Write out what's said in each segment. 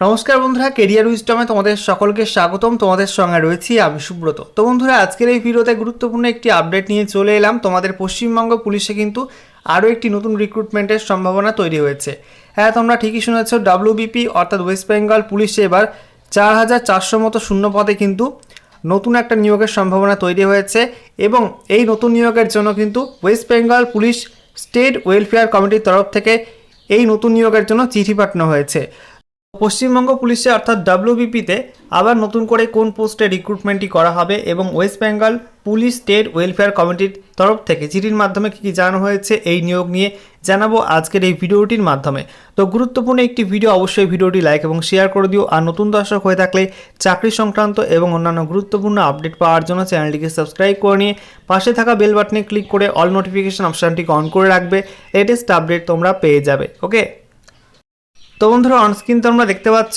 নমস্কার বন্ধুরা কেরিয়ার উইস্টমে তোমাদের সকলকে স্বাগতম। তোমাদের সঙ্গে রয়েছি আমি সুব্রত। তো বন্ধুরা, আজকের এই ভিডিওতে গুরুত্বপূর্ণ একটি আপডেট নিয়ে চলে এলাম। তোমাদের পশ্চিমবঙ্গ পুলিশে কিন্তু আরও একটি নতুন রিক্রুটমেন্টের সম্ভাবনা তৈরি হয়েছে। হ্যাঁ তোমরা ঠিকই শুনেছ ডাব্লিউবিপি অর্থাৎ ওয়েস্ট বেঙ্গল পুলিশে এবার চার হাজার চারশো মতো শূন্য পদে কিন্তু নতুন একটা নিয়োগের সম্ভাবনা তৈরি হয়েছে এবং এই নতুন নিয়োগের জন্য কিন্তু West Bengal police state welfare কমিটির তরফ থেকে এই নতুন নিয়োগের জন্য চিঠি পাঠানো হয়েছে। পশ্চিমবঙ্গ পুলিশে অর্থাৎ ডাব্লিউবিপিতে আবার নতুন করে কোন পোস্টে রিক্রুটমেন্টটি করা হবে এবং West Bengal police state welfare কমিটির তরফ থেকে চিঠির মাধ্যমে কী কী জানানো হয়েছে এই নিয়োগ নিয়ে জানাব আজকের এই ভিডিওটির মাধ্যমে। তো গুরুত্বপূর্ণ একটি ভিডিও অবশ্যই ভিডিওটি লাইক এবং শেয়ার করে দিও আর নতুন দর্শক হয়ে থাকলে চাকরি সংক্রান্ত এবং অন্যান্য গুরুত্বপূর্ণ আপডেট পাওয়ার জন্য চ্যানেলটিকে সাবস্ক্রাইব করে নিয়ে পাশে থাকা বেল বাটনে ক্লিক করে অল নোটিফিকেশন অপশানটিকে অন করে রাখবে। লেটেস্ট আপডেট তোমরা পেয়ে যাবে ওকে তো বন্ধুরা অনস্ক্রিন তোমরা দেখতে পাচ্ছ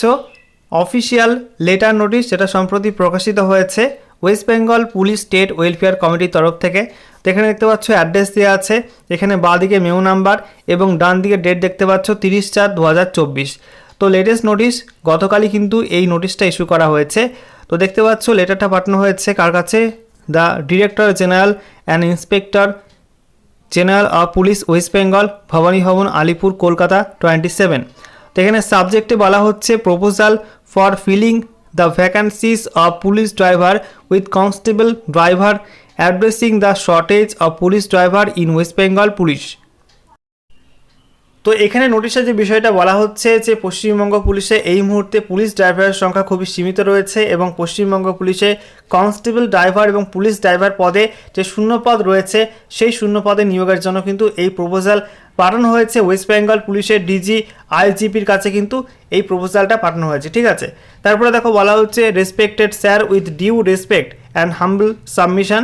অফিসিয়াল লেটার নোটিশ যেটা সম্প্রতি প্রকাশিত হয়েছে West Bengal police state welfare কমিটির তরফ থেকে। তো এখানে দেখতে পাচ্ছ অ্যাড্রেস দেওয়া আছে, এখানে বাঁ দিকে মেউ নাম্বার এবং ডান দিকে ডেট দেখতে পাচ্ছ তিরিশ চার দু তো লেটেস্ট নোটিশ গতকালই কিন্তু এই নোটিশটা ইস্যু করা হয়েছে। তো দেখতে পাচ্ছ লেটারটা পাঠানো হয়েছে কার কাছে? The director general and inspector general of police West Bengal Bhabani Bhaban Alipur, Kolkata twenty seven এখানে সাবজেক্টে বলা হচ্ছে proposal for filling the vacancies of police driver with constable driver addressing the shortage of police driver in West Bengal police তো এখানে নোটিশে যে বিষয়টা বলা হচ্ছে যে পশ্চিমবঙ্গ পুলিশে এই মুহূর্তে পুলিশ ড্রাইভারের সংখ্যা খুবই সীমিত রয়েছে এবং পশ্চিমবঙ্গ পুলিশে কনস্টেবল ড্রাইভার এবং পুলিশ ড্রাইভার পদে যে শূন্য পদ রয়েছে, সেই শূন্য পদে নিয়োগের জন্য কিন্তু এই প্রপোজাল পাঠানো হয়েছে। ওয়েস্ট বেঙ্গল পুলিশের ডিজি আইজিপির কাছে কিন্তু এই প্রোপোজালটা পাঠানো হয়েছে, ঠিক আছে? তারপরে দেখো বলা হচ্ছে respected sir with due respect and humble submission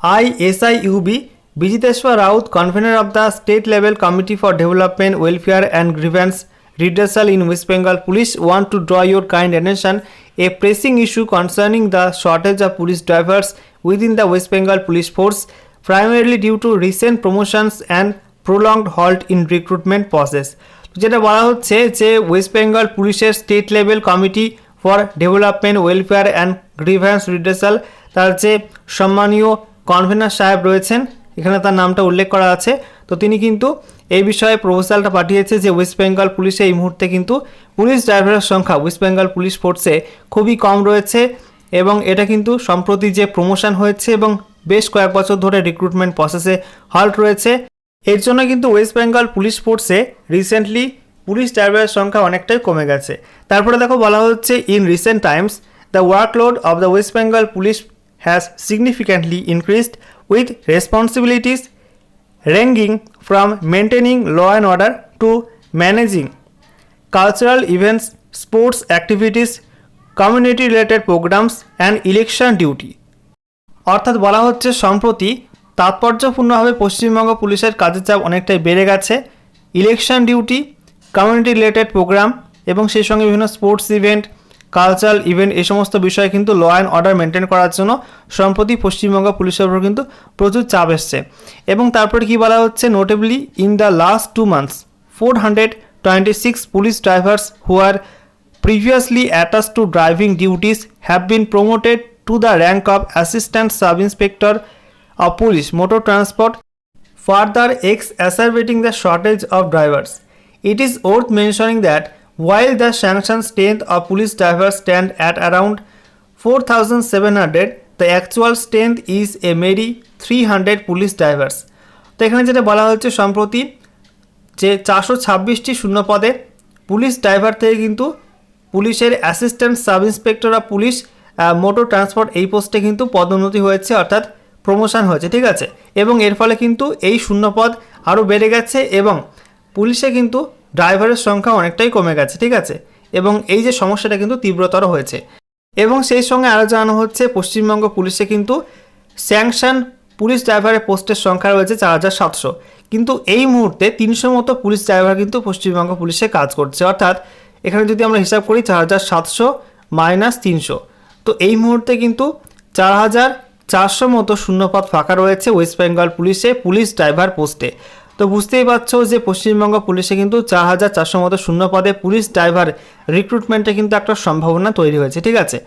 I S I UB Bijiteshwar Raut convener of the state level committee for development welfare and grievance redressal in West Bengal police want to draw your kind attention a pressing issue concerning the shortage of police drivers within the West Bengal police force primarily due to recent promotions and prolonged halt in recruitment process. যেটা বলা হচ্ছে যে West Bengal পুলিশের state level committee for development welfare and grievance redressal তার যে সম্মানীয় convener সাহেব রয়েছেন, এখানে তার নামটা উল্লেখ করা আছে। তো তিনি কিন্তু এই বিষয়ে প্রপোজালটা পাঠিয়েছে যে ওয়েস্ট বেঙ্গল পুলিশে এই মুহূর্তে কিন্তু পুলিশ ড্রাইভারের সংখ্যা ওয়েস্ট বেঙ্গল পুলিশ ফোর্সে খুবই কম রয়েছে এবং এটা কিন্তু সম্প্রতি যে প্রমোশন হয়েছে এবং বেশ কয়েক বছর ধরে রিক্রুটমেন্ট প্রসেসে হল্ট রয়েছে। এর জন্য কিন্তু ওয়েস্ট বেঙ্গল পুলিশ ফোর্সে রিসেন্টলি পুলিশ ড্রাইভারের সংখ্যা অনেকটাই কমে গেছে। তারপরে দেখো বলা হচ্ছে in recent times the workload of the West Bengal police has significantly increased with responsibilities ranging from maintaining law and order to managing cultural events sports activities community related programmes and election duty অর্থাৎ বলা হচ্ছে, সম্প্রতি তাৎপর্যপূর্ণভাবে পশ্চিমবঙ্গ পুলিশের কাজের চাপ অনেকটাই বেড়ে গেছে। Election duty community related programme এবং সেই সঙ্গে বিভিন্ন স্পোর্টস ইভেন্ট কালচারাল ইভেন্ট এই সমস্ত বিষয়ে কিন্তু ল অ্যান্ড অর্ডার মেনটেন করার জন্য সম্প্রতি পশ্চিমবঙ্গ পুলিশের উপর কিন্তু প্রচুর চাপ এসছে। এবং তারপরে কি বলা হচ্ছে? Notably in the last two months four hundred twenty six police drivers who are previously attached to driving duties have been promoted to the rank of assistant sub inspector of police motor transport further exacerbating the shortage of drivers it is worth mentioning that while the sanctioned strength of police drivers stand at around 4700 the actual strength is a merry 300 police drivers তো এখানে যেটা বলা হচ্ছে সম্প্রতি যে চারশো ছাব্বিশটি শূন্য পদে পুলিশ ড্রাইভার থেকে কিন্তু পুলিশের assistant sub inspector of police motor transport এই পোস্টে কিন্তু পদোন্নতি হয়েছে অর্থাৎ প্রমোশন হয়েছে, ঠিক আছে? এবং এর ফলে কিন্তু এই শূন্য পদ আরও বেড়ে গেছে এবং পুলিশে কিন্তু ড্রাইভারের সংখ্যা অনেকটাই কমে গেছে, ঠিক আছে? এবং এই যে সমস্যাটা কিন্তু তীব্রতর হয়েছে। এবং সেই সঙ্গে আরও জানানো হচ্ছে, পশ্চিমবঙ্গ পুলিশে কিন্তু স্যাংশন পুলিশ ড্রাইভারের পোস্টের সংখ্যা রয়েছে চার হাজার সাতশো। কিন্তু এই মুহূর্তে তিনশো মতো পুলিশ ড্রাইভার কিন্তু পশ্চিমবঙ্গ পুলিশে কাজ করছে। অর্থাৎ এখানে যদি আমরা হিসাব করি, চার হাজার সাতশো মাইনাস তিনশো। তো এই মুহূর্তে কিন্তু চার হাজার চারশো মতো শূন্যপদ ফাঁকা রয়েছে ওয়েস্ট বেঙ্গল পুলিশে, পুলিশ ড্রাইভার পোস্টে। তো বুঝতেই পারছ যে পশ্চিমবঙ্গ পুলিশে কিন্তু চার হাজার চারশো মতো শূন্য পদে পুলিশ ড্রাইভার রিক্রুটমেন্টে কিন্তু একটা সম্ভাবনা তৈরি হয়েছে, ঠিক আছে?